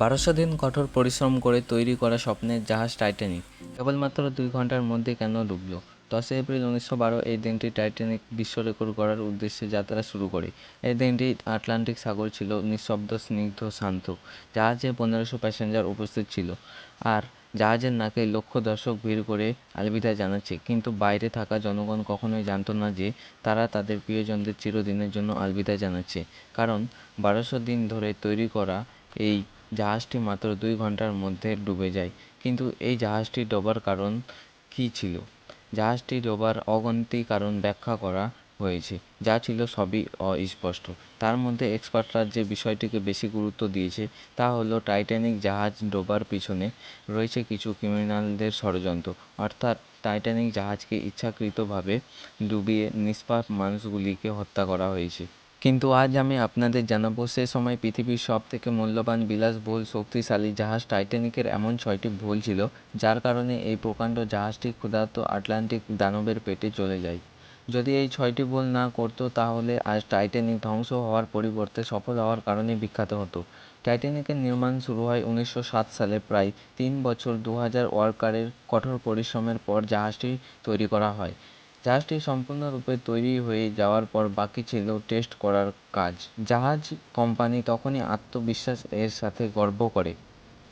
বারোশো দিন কঠোর পরিশ্রম করে তৈরি করা স্বপ্নের জাহাজ টাইটানিক। কেবলমাত্র দুই ঘণ্টার মধ্যে কেন ডুবল? দশই এপ্রিল উনিশশো বারো এই দিনটি টাইটানিক বিশ্ব রেকর্ড করার উদ্দেশ্যে যাত্রা শুরু করে। এই দিনটি আটলান্টিক সাগর ছিল নিঃশব্দ, স্নিগ্ধ, শান্ত। জাহাজে পনেরোশো প্যাসেঞ্জার উপস্থিত ছিল আর জাহাজের নাকে লক্ষ দর্শক ভিড় করে আলবিদা জানাচ্ছে, কিন্তু বাইরে থাকা জনগণ কখনোই জানতো না যে তারা তাদের প্রিয়জনদের চিরদিনের জন্য আলবিদা জানাচ্ছে। কারণ বারোশো দিন ধরে তৈরি করা এই জাহাজটি মাত্র দুই ঘণ্টার মধ্যে ডুবে যায়। কিন্তু এই জাহাজটি ডোবার কারণ কী ছিল? জাহাজটি ডোবার অগণিত কারণ ব্যাখ্যা করা হয়েছে, যা ছিল সবই অস্পষ্ট। তার মধ্যে এক্সপার্টরা যে বিষয়টিকে বেশি গুরুত্ব দিয়েছে, তা হলো টাইটানিক জাহাজ ডোবার পিছনে রয়েছে কিছু ক্রিমিনালদের ষড়যন্ত্র। অর্থাৎ টাইটানিক জাহাজকে ইচ্ছাকৃতভাবে ডুবিয়ে নিষ্পাপ মানুষগুলিকে হত্যা করা হয়েছে। কিন্তু আজ আমি আপনাদের জানাব সে সময় পৃথিবীর সব থেকে মূল্যবান বিলাসবহুল শক্তিশালী জাহাজ টাইটানিকের এমন ছয়টি ভুল ছিল, যার কারণে এই প্রকাণ্ড জাহাজটি ক্ষুধার্ত আটলান্টিক দানবের পেটে চলে যায়। যদি এই ছয়টি ভুল না করতো, তাহলে আজ টাইটানিক ধ্বংস হওয়ার পরিবর্তে সফল হওয়ার কারণে বিখ্যাত হতো। টাইটানিকের নির্মাণ শুরু হয় উনিশশো সাত সালে প্রায় তিন বছর দু হাজার ওয়ার্কারের কঠোর পরিশ্রমের পর জাহাজটি তৈরি করা হয়। জাহাজটি সম্পূর্ণরূপে তৈরি হয়ে যাওয়ার পর বাকি ছিল টেস্ট করার কাজ। জাহাজ কোম্পানি তখনই আত্মবিশ্বাস এর সাথে গর্ব করে,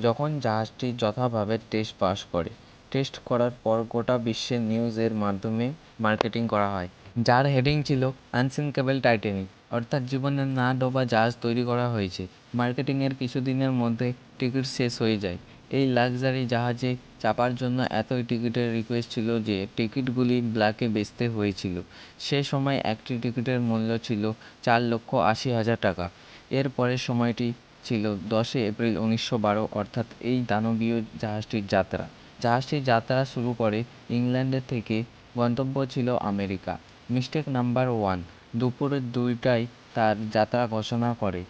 যখন জাহাজটি যথাভাবে টেস্ট পাস করে। টেস্ট করার পর গোটা বিশ্বের নিউজের মাধ্যমে মার্কেটিং করা হয়, যার হেডিং ছিল আনসিঙ্কেবল টাইটানিক। অর্থাৎ জীবনে না ডোবা জাহাজ তৈরি করা হয়েছে। মার্কেটিংয়ের কিছুদিনের মধ্যে টিকিট শেষ হয়ে যায়। এই লাক্সারি জাহাজে চাপার জন্য এতই টিকিটের রিকোয়েস্ট ছিল যে টিকিটগুলি ব্ল্যাকে বেচতে হয়েছিল। সে সময় একটি টিকিটের মূল্য ছিল চার লক্ষ আশি হাজার টাকা। এর পরের সময়টি ছিল দশই এপ্রিল উনিশশো বারো, অর্থাৎ এই দানবীয় জাহাজটির যাত্রা। জাহাজটির যাত্রা শুরু করে ইংল্যান্ডের থেকে গন্তব্য ছিল আমেরিকা। মিস্টেক নাম্বার ওয়ান, দুপুরের দুইটায় তার যাত্রা ঘোষণা করে।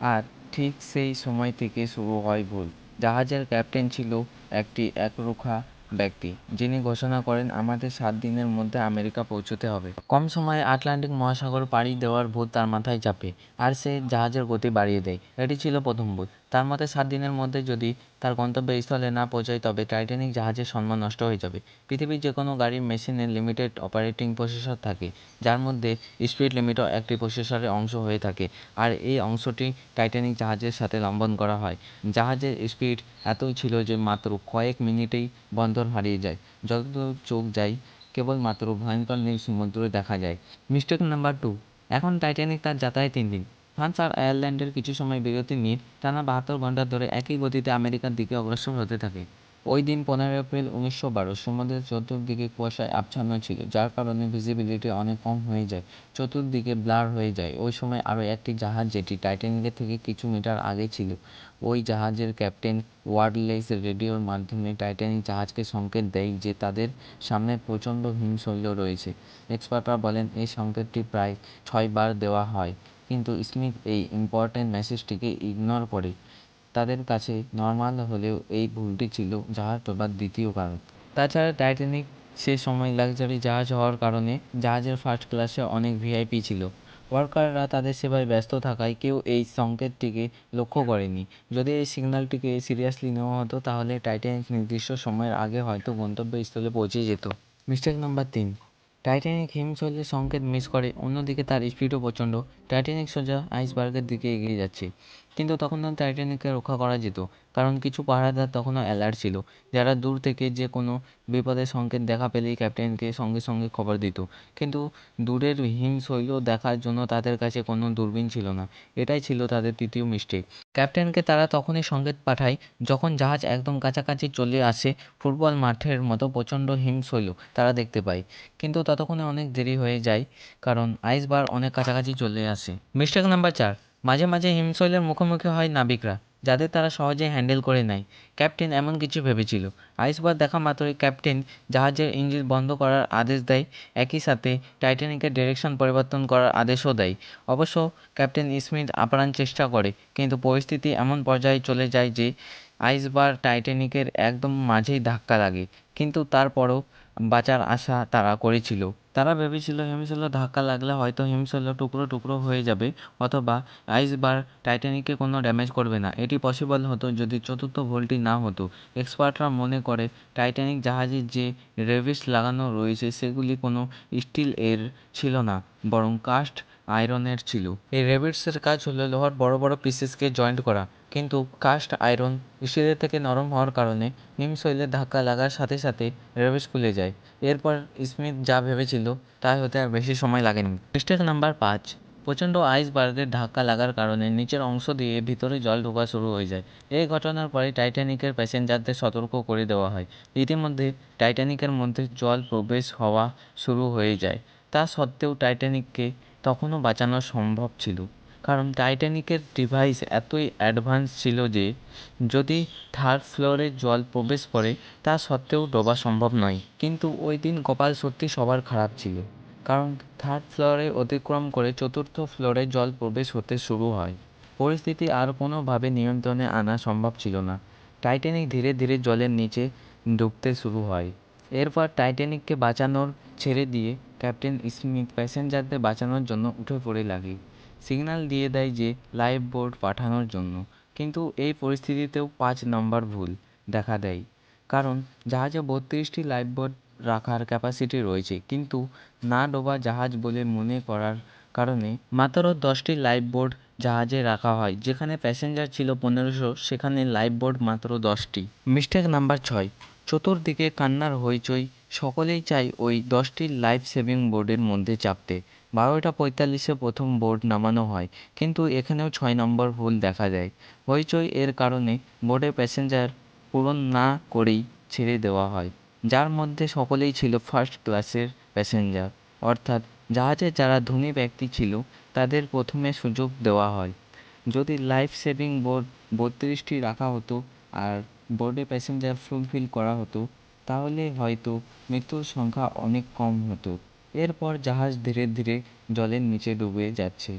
আর ঠিক সেই সময় থেকে শুরু হয় ভুল। জাহাজের ক্যাপ্টেন ছিল একটি একরোখা ব্যক্তি, যিনি ঘোষণা করেন আমাদের সাত দিনের মধ্যে আমেরিকা পৌঁছতে হবে। কম সময়ে আটলান্টিক মহাসাগর পাড়ি দেওয়ার ভূত তার মাথায় চাপে, আর সে জাহাজের গতি বাড়িয়ে দেয়। এটি ছিল প্রথম ভূত। তার মতে সাত দিনের মধ্যে যদি তার গন্তব্যস্থলে না পৌঁছায়, তবে টাইটানিক জাহাজের সম্মান নষ্ট হয়ে যাবে। পৃথিবীর যে কোনো গাড়ির মেশিনে লিমিটেড অপারেটিং প্রসেসর থাকে, যার মধ্যে স্পিড লিমিটও একটি প্রসেসরের অংশ হয়ে থাকে, আর এই অংশটি টাইটানিক জাহাজের সাথে লম্বন করা হয়। জাহাজের স্পিড এতই ছিল যে মাত্র কয়েক মিনিটেই বন্দর হারিয়ে যায়। যতদূর চোখ যায় কেবলমাত্র ভয়ঙ্কর নীল সমুদ্র দেখা যায়। মিস্টেক নাম্বার টু, এখন টাইটানিক তার যাত্রায় তিন দিন ফ্রান্স আর আয়ারল্যান্ডের কিছু সময় বিরতি নিয়ে টানা বাহাত্তর ঘণ্টা ধরে একই গতিতে আমেরিকার দিকে অগ্রসর হতে থাকে। ওই দিন পনেরো এপ্রিল উনিশশো বারো, সমুদ্রের চতুর্দিকে কুয়াশায় আচ্ছন্ন ছিল, যার কারণে ভিজিবিলিটি অনেক কম হয়ে যায়, চতুর্দিকে ব্লার হয়ে যায়। ওই সময় আরও একটি জাহাজ যেটি টাইটানিকের থেকে কিছু মিটার আগে ছিল, ওই জাহাজের ক্যাপ্টেন ওয়ারলেস রেডিওর মাধ্যমে টাইটানিক জাহাজকে সংকেত দেয় যে তাদের সামনে প্রচণ্ড হিমশৈল রয়েছে। এক্সপার্টরা বলেন, এই সংকেতটি প্রায় ছয়বার দেওয়া হয়। কিন্তু স্মিথ এই ইম্পর্ট্যান্ট মেসেজটিকে ইগনোর করে। তাদের কাছে নর্মাল হলেও এই ভুলটি ছিল জাহাজ ডোবার দ্বিতীয় কারণ। তাছাড়া টাইটানিক সে সময় লাক্সারি জাহাজ হওয়ার কারণে জাহাজের ফার্স্ট ক্লাসে অনেক ভিআইপি ছিল। ওয়ার্কাররা তাদের সেবায় ব্যস্ত থাকায় কেউ এই সংকেতটিকে লক্ষ্য করেনি। যদি এই সিগন্যালটিকে সিরিয়াসলি নেওয়া হতো, তাহলে টাইটানিক নির্দিষ্ট সময়ের আগে হয়তো গন্তব্যস্থলে পৌঁছে যেত। মিস্টেক নাম্বার তিন। টাইটানিক হিমশৈলের সংকেত মিস করে, অন্যদিকে তার স্পিডও প্রচণ্ড। টাইটানিক সোজা আইসবার্গের দিকে এগিয়ে যাচ্ছে। কিন্তু তখনও টাইটানিককে রক্ষা করা যেত। কারণ কিছু পাহারাদার তখনও অ্যালার্ট ছিল, যারা দূর থেকে যে কোনো বিপদের সংকেত দেখা পেলেই ক্যাপ্টেনকে সঙ্গে সঙ্গে খবর দিত। কিন্তু দূরের হিমশৈল দেখার জন্য তাদের কাছে কোনো দূরবীন ছিল না। এটাই ছিল তাদের তৃতীয় মিস্টেক ক্যাপ্টেনকে তারা তখনই সংকেত পাঠায় যখন জাহাজ একদম কাছাকাছি চলে আসে ফুটবল মাঠের মতো প্রচণ্ড হিমশৈল তারা দেখতে পায়। কিন্তু ততক্ষণে অনেক দেরি হয়ে যায়, কারণ আইসবার অনেক কাছাকাছি চলে আসে। মিস্টেক নাম্বার চার। মাঝে মাঝে হিমশৈলের মুখোমুখি হয় নাবিকরা, যাদের তারা সহজে হ্যান্ডেল করে নেয়। ক্যাপ্টেন এমন কিছু ভেবেছিল। আইসবার দেখা মাত্রই ক্যাপ্টেন জাহাজের ইঞ্জিন বন্ধ করার আদেশ দেয়। একই সাথে টাইটানিকের ডিরেকশন পরিবর্তন করার আদেশও দেয়। অবশ্য ক্যাপ্টেন স্মিথ আপ্রাণ চেষ্টা করে, কিন্তু পরিস্থিতি এমন পর্যায়ে চলে যায় যে আইসবার টাইটানিকের একদম মাঝেই ধাক্কা লাগে। কিন্তু তারপরও বাঁচার আশা তারা করেছিল। তারা ভেবেছিল, হিমশৈল ধাক্কা লাগলে হয়তো হিমশৈল টুকরো টুকরো হয়ে যাবে, অথবা আইসবার টাইটানিককে কোনো ড্যামেজ করবে না। এটি পসিবল হতো যদি চতুর্থ ভুলটি না হতো। এক্সপার্টরা মনে করে, টাইটানিক জাহাজে যে রেভিস লাগানো রয়েছে, সেগুলি কোনো স্টিল এর ছিল না, বরং কাস্ট আয়রনের ছিল। এই রেভিটসের কাজ হলো লোহার বড় বড় পিসেসকে জয়েন্ট করা। কিন্তু কাস্ট আয়রন স্টিলের থেকে নরম হওয়ার কারণে হিমশৈলের ধাক্কা লাগার সাথে সাথে রেভিস খুলে যায়। এরপর স্মিথ যা ভেবেছিল তাই হতে আর বেশি সময় লাগেনি। মিস্টেক নাম্বার পাঁচ। প্রচণ্ড আইস বার্গের ধাক্কা লাগার কারণে নিচের অংশ দিয়ে ভিতরে জল ঢোকা শুরু হয়ে যায়। এই ঘটনার পরে টাইটানিকের প্যাসেঞ্জারদের সতর্ক করে দেওয়া হয়। ইতিমধ্যে টাইটানিকের মধ্যে জল প্রবেশ হওয়া শুরু হয়ে যায়। তা সত্ত্বেও টাইটানিককে তখনও বাঁচানো সম্ভব ছিল। কারণ টাইটানিকের ডিভাইস এতই অ্যাডভান্স ছিল যে, যদি থার্ড ফ্লোরে জল প্রবেশ করে, তা সত্ত্বেও ডোবা সম্ভব নয়। কিন্তু ওই দিন কপাল সত্যি সবার খারাপ ছিল। কারণ থার্ড ফ্লোরে অতিক্রম করে চতুর্থ ফ্লোরে জল প্রবেশ হতে শুরু হয়। পরিস্থিতি আর কোনোভাবে নিয়ন্ত্রণে আনা সম্ভব ছিল না। টাইটানিক ধীরে ধীরে জলের নিচে ডুবতে শুরু হয়। এরপর টাইটানিককে বাঁচানোর ছেড়ে দিয়ে ক্যাপ্টেন স্মিথ প্যাসেঞ্জারদের বাঁচানোর জন্য উঠে পড়ে লাগে। সিগন্যাল দিয়ে দেয় যে লাইফ বোট পাঠানোর জন্য। কিন্তু এই পরিস্থিতিতেও পাঁচ নম্বর ভুল দেখা দেয়। কারণ জাহাজে বত্রিশটি লাইফ বোট রাখার ক্যাপাসিটি রয়েছে। কিন্তু না ডোবা জাহাজ বলে মনে করার কারণে মাত্র দশটি লাইফ বোট জাহাজে রাখা হয়। যেখানে প্যাসেঞ্জার ছিল পনেরোশো, সেখানে লাইফ বোট মাত্র দশটি। মিস্টেক নাম্বার ছয়। চতুর্দিকে কান্নার হইচই। সকলেই চায় ওই দশটি লাইফ সেভিং বোর্ডের মধ্যে চাপতে। বারোটা পঁয়তাল্লিশে প্রথম বোর্ড নামানো হয়, কিন্তু এখানেও ছয় নম্বর ভুল দেখা যায়। হইচই এর কারণে বোর্ডে প্যাসেঞ্জার পূরণ না করেই ছেড়ে দেওয়া হয়, যার মধ্যে সকলেই ছিল ফার্স্ট ক্লাসের প্যাসেঞ্জার অর্থাৎ জাহাজে যারা ধনী ব্যক্তি ছিল, তাদের প্রথমে সুযোগ দেওয়া হয়। যদি লাইফ সেভিং বোর্ড বত্রিশটি রাখা হতো আর বোর্ডে প্যাসেঞ্জার ফুলফিল করা হতো, তাহলে হয়তো মৃত্যুর সংখ্যা অনেক কম হতো। এরপর জাহাজ ধীরে ধীরে জলের নিচে ডুবে যাচ্ছে।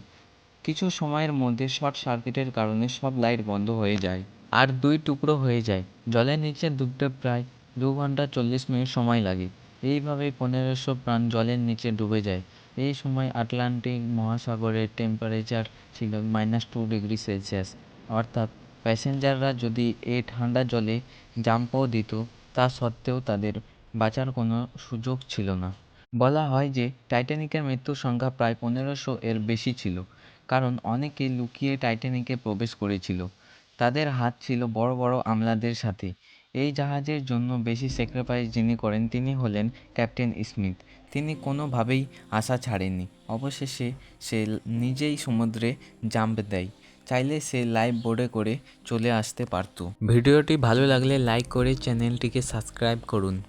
কিছু সময়ের মধ্যে শর্ট সার্কিটের কারণে সব লাইট বন্ধ হয়ে যায় আর দুই টুকরো হয়ে যায়। জলের নিচে ডুবতে প্রায় দু ঘণ্টা চল্লিশ মিনিট সময় লাগে। এইভাবেই পনেরোশো প্রাণ জলের নিচে ডুবে যায়। এই সময় আটলান্টিক মহাসাগরের টেম্পারেচার ছিল মাইনাস টু ডিগ্রি সেলসিয়াস অর্থাৎ প্যাসেঞ্জাররা যদি এই ঠান্ডা জলে জাম্পও দিত, তা সত্ত্বেও তাদের বাঁচার কোনো সুযোগ ছিল না। বলা হয় যে, টাইটানিকের মৃত্যুর সংখ্যা প্রায় পনেরোশো এর বেশি ছিল, কারণ অনেকে লুকিয়ে টাইটানিকে প্রবেশ করেছিল। তাদের হাত ছিল বড় বড় আমলাদের সাথে। এই জাহাজের জন্য বেশি স্যাক্রিফাইস যিনি করেন তিনি হলেন ক্যাপ্টেন স্মিথ। তিনি কোনোভাবেই আশা ছাড়েননি। অবশেষে সে নিজেই সমুদ্রে জাম্প দেয়। চাইলে সে লাইভ বোর্ডে করে চলে আসতে পারতো। ভিডিওটি ভালো লাগলে লাইক করে চ্যানেলটিকে সাবস্ক্রাইব করুন।